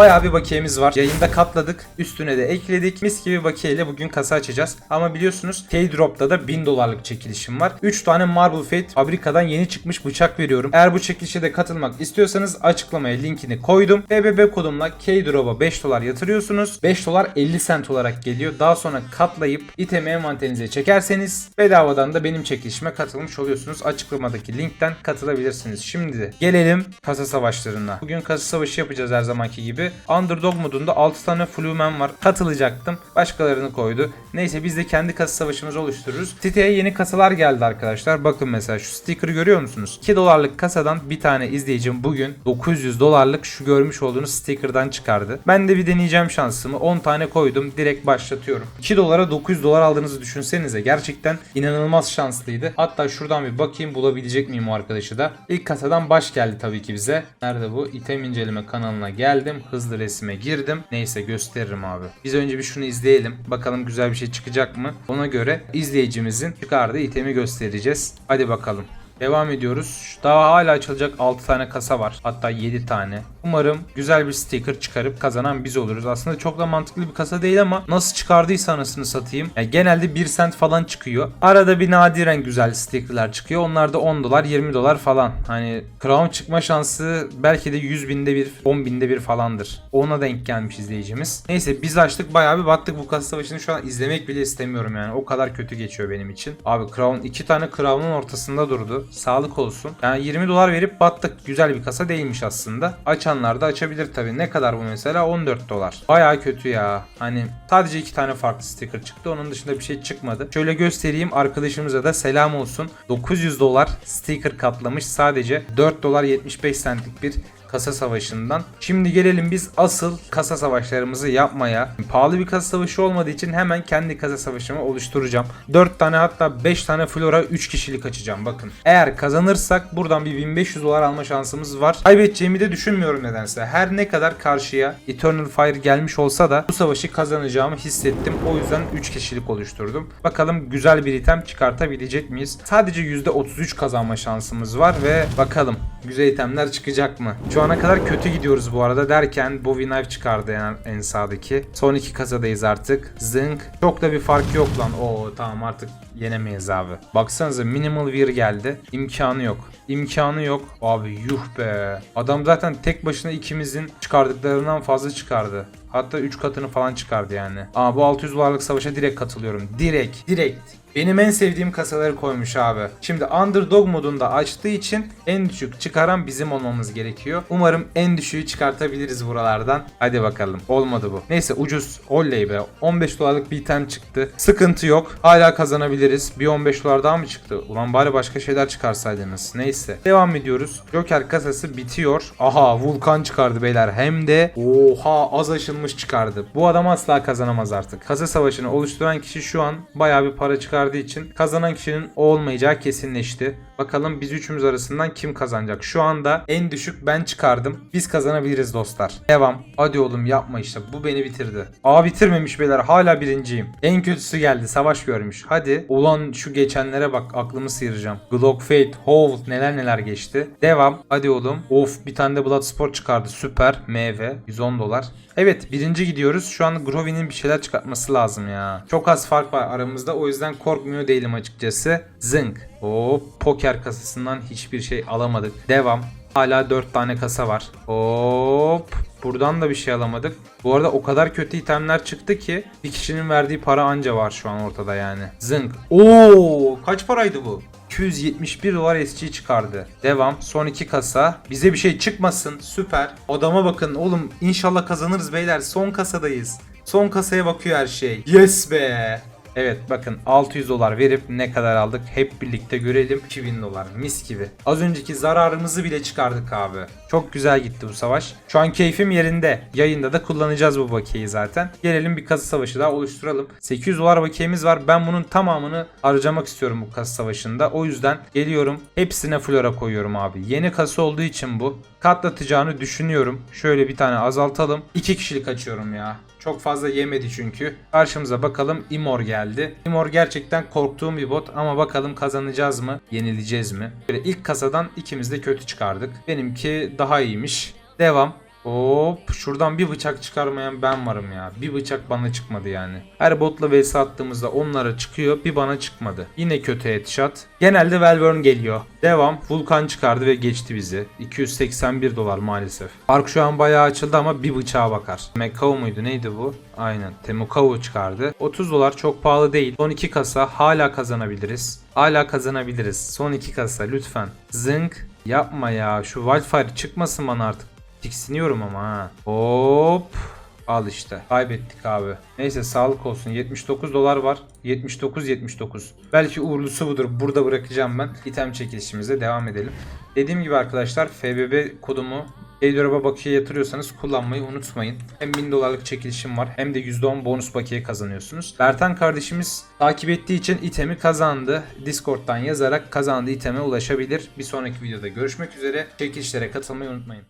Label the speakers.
Speaker 1: Bayağı bir bakiyemiz var. Yayında katladık. Üstüne de ekledik. Mis gibi bakiye ile bugün kasa açacağız. Ama biliyorsunuz K-Drop'ta da 1000 dolarlık çekilişim var. 3 tane Marble Fate fabrikadan yeni çıkmış bıçak veriyorum. Eğer bu çekilişe de katılmak istiyorsanız açıklamaya linkini koydum. BBB kodumla K-Drop'a 5 dolar yatırıyorsunuz. 5 dolar 50 cent olarak geliyor. Daha sonra katlayıp itemi envanterinize çekerseniz bedavadan da benim çekilişime katılmış oluyorsunuz. Açıklamadaki linkten katılabilirsiniz. Şimdi gelelim kasa savaşlarına. Bugün kasa savaşı yapacağız her zamanki gibi. Underdog modunda 6 tane Flumen var. Katılacaktım. Başkalarını koydu. Neyse biz de kendi kasa savaşımızı oluştururuz. Siteye yeni kasalar geldi arkadaşlar. Bakın mesela şu sticker'ı görüyor musunuz? 2 dolarlık kasadan bir tane izleyicim bugün 900 dolarlık şu görmüş olduğunuz sticker'dan çıkardı. Ben de bir deneyeceğim şansımı. 10 tane koydum. Direkt başlatıyorum. 2 dolara 900 dolar aldığınızı düşünsenize. Gerçekten inanılmaz şanslıydı. Hatta şuradan bir bakayım bulabilecek miyim o arkadaşı da. İlk kasadan baş geldi tabii ki bize. Nerede bu? İtem inceleme kanalına geldim. Hızlı resime girdim. Neyse gösteririm abi. Biz önce bir şunu izleyelim. Bakalım güzel bir şey çıkacak mı? Ona göre izleyicimizin çıkardığı itemi göstereceğiz. Hadi bakalım. Devam ediyoruz. Daha hala açılacak 6 tane kasa var. Hatta 7 tane. Umarım güzel bir sticker çıkarıp kazanan biz oluruz. Aslında çok da mantıklı bir kasa değil ama nasıl çıkardıysa anasını satayım. Yani genelde 1 cent falan çıkıyor. Arada bir nadiren güzel stickerlar çıkıyor. Onlar da 10 dolar 20 dolar falan. Hani crown çıkma şansı belki de 100 binde bir 10 binde bir falandır. Ona denk gelmiş izleyicimiz. Neyse biz açtık bayağı bir battık bu kasa savaşını şu an izlemek bile istemiyorum yani. O kadar kötü geçiyor benim için. Abi crown iki tane crown'un ortasında durdu. Sağlık olsun. Yani 20 dolar verip battık. Güzel bir kasa değilmiş aslında. Açanlar da açabilir tabii. Ne kadar bu mesela? 14 dolar. Bayağı kötü ya. Hani sadece iki tane farklı sticker çıktı. Onun dışında bir şey çıkmadı. Şöyle göstereyim. Arkadaşımıza da selam olsun. 900 dolar sticker katlamış. Sadece 4 dolar 75 centlik bir kasa savaşından. Şimdi gelelim biz asıl kasa savaşlarımızı yapmaya. Pahalı bir kasa savaşı olmadığı için hemen kendi kasa savaşımı oluşturacağım. 4 tane hatta 5 tane flora 3 kişilik açacağım bakın. Eğer kazanırsak buradan bir 1500 dolar alma şansımız var. Kaybedeceğimi de düşünmüyorum nedense. Her ne kadar karşıya Eternal Fire gelmiş olsa da bu savaşı kazanacağımı hissettim. O yüzden 3 kişilik oluşturdum. Bakalım güzel bir item çıkartabilecek miyiz? Sadece %33 kazanma şansımız var ve bakalım güzel itemler çıkacak mı? Ana kadar kötü gidiyoruz bu arada derken Bowie Knife çıkardı yani en sağdaki. Son iki kasadayız artık. Zınk. Çok da bir fark yok lan. Oo tamam artık yenemeyiz abi. Baksanıza minimal wear geldi. İmkanı yok. İmkanı yok. Abi yuh be. Adam zaten tek başına ikimizin çıkardıklarından fazla çıkardı. Hatta 3 katını falan çıkardı yani. Ama bu 600 dolarlık savaşa direkt katılıyorum. Direkt. Direkt. Benim en sevdiğim kasaları koymuş abi. Şimdi underdog modunda açtığı için en düşük çıkaran bizim olmamız gerekiyor. Umarım en düşüğü çıkartabiliriz buralardan. Hadi bakalım. Olmadı bu. Neyse ucuz. Oley be. 15 dolarlık bir item çıktı. Sıkıntı yok. Hala kazanabiliriz. Bir 15 dolar daha mı çıktı? Ulan bari başka şeyler çıkarsaydınız. Neyse. Devam ediyoruz. Joker kasası bitiyor. Aha vulkan çıkardı beyler. Hem de oha az aşılmış çıkardı. Bu adam asla kazanamaz artık. Kasa savaşını oluşturan kişi şu an bayağı bir para çıkardığı için kazanan kişinin o olmayacağı kesinleşti. Bakalım biz üçümüz arasından kim kazanacak? Şu anda en düşük ben çıkardım. Biz kazanabiliriz dostlar. Devam. Hadi oğlum yapma işte. Bu beni bitirdi. Aa bitirmemiş beyler. Hala birinciyim. En kötüsü geldi. Savaş görmüş. Hadi. Ulan şu geçenlere bak. Aklımı sıyıracağım. Glock Fate, Hold neler neler geçti. Devam. Hadi oğlum. Of bir tane de Bloodsport çıkardı. Süper. MV. 110 dolar. Evet birinci gidiyoruz. Şu an Grovy'nin bir şeyler çıkartması lazım ya. Çok az fark var aramızda. O yüzden korkmuyor değilim açıkçası. Zınk. O poker kasasından hiçbir şey alamadık. Devam. Hala 4 tane kasa var. Hop. Buradan da bir şey alamadık. Bu arada o kadar kötü itemler çıktı ki bir kişinin verdiği para anca var şu an ortada yani. Zınk. Oo, kaç paraydı bu? 271 dolar SG çıkardı. Devam. Son iki kasa. Bize bir şey çıkmasın. Süper. Odama bakın oğlum. İnşallah kazanırız beyler. Son kasadayız. Son kasaya bakıyor her şey. Yes be. Evet bakın 600 dolar verip ne kadar aldık hep birlikte görelim 2000 dolar mis gibi. Az önceki zararımızı bile çıkardık abi. Çok güzel gitti bu savaş. Şu an keyfim yerinde. Yayında da kullanacağız bu bakiyeyi zaten. Gelelim bir kasa savaşı daha oluşturalım. 800 dolar bakiyemiz var. Ben bunun tamamını harcamak istiyorum bu kasa savaşında. O yüzden geliyorum hepsine flora koyuyorum abi. Yeni kasa olduğu için bu. Katlatacağını düşünüyorum. Şöyle bir tane azaltalım. 2 kişilik açıyorum ya. Çok fazla yemedi çünkü. Karşımıza bakalım Imor geldi. Imor gerçekten korktuğum bir bot ama bakalım kazanacağız mı? Yenileceğiz mi? Böyle ilk kasadan ikimiz de kötü çıkardık. Benimki daha iyiymiş. Devam. Hop şuradan bir bıçak çıkarmayan ben varım ya. Bir bıçak bana çıkmadı yani. Her botla vs attığımızda onlara çıkıyor bir bana çıkmadı. Yine kötü headshot. Genelde Welburn geliyor. Devam. Vulkan çıkardı ve geçti bizi. 281 dolar maalesef. Fark şu an bayağı açıldı ama bir bıçağa bakar. Mekao muydu neydi bu? Aynen. Temukao çıkardı. 30 dolar çok pahalı değil. Son 2 kasa hala kazanabiliriz. Hala kazanabiliriz. Son 2 kasa lütfen. Zınk. Yapma ya. Şu Wildfire çıkmasın bana artık. Tiksiniyorum ama ha. Hop. Al işte. Kaybettik abi. Neyse sağlık olsun. 79 dolar var. 79 79. Belki uğurlusu budur. Burada bırakacağım ben. İtem çekilişimize devam edelim. Dediğim gibi arkadaşlar FBB kodumu Airdrop'a bakiye yatırıyorsanız kullanmayı unutmayın. Hem 1000 dolarlık çekilişim var hem de %10 bonus bakiye kazanıyorsunuz. Bertan kardeşimiz takip ettiği için itemi kazandı. Discord'dan yazarak kazandığı iteme ulaşabilir. Bir sonraki videoda görüşmek üzere. Çekilişlere katılmayı unutmayın.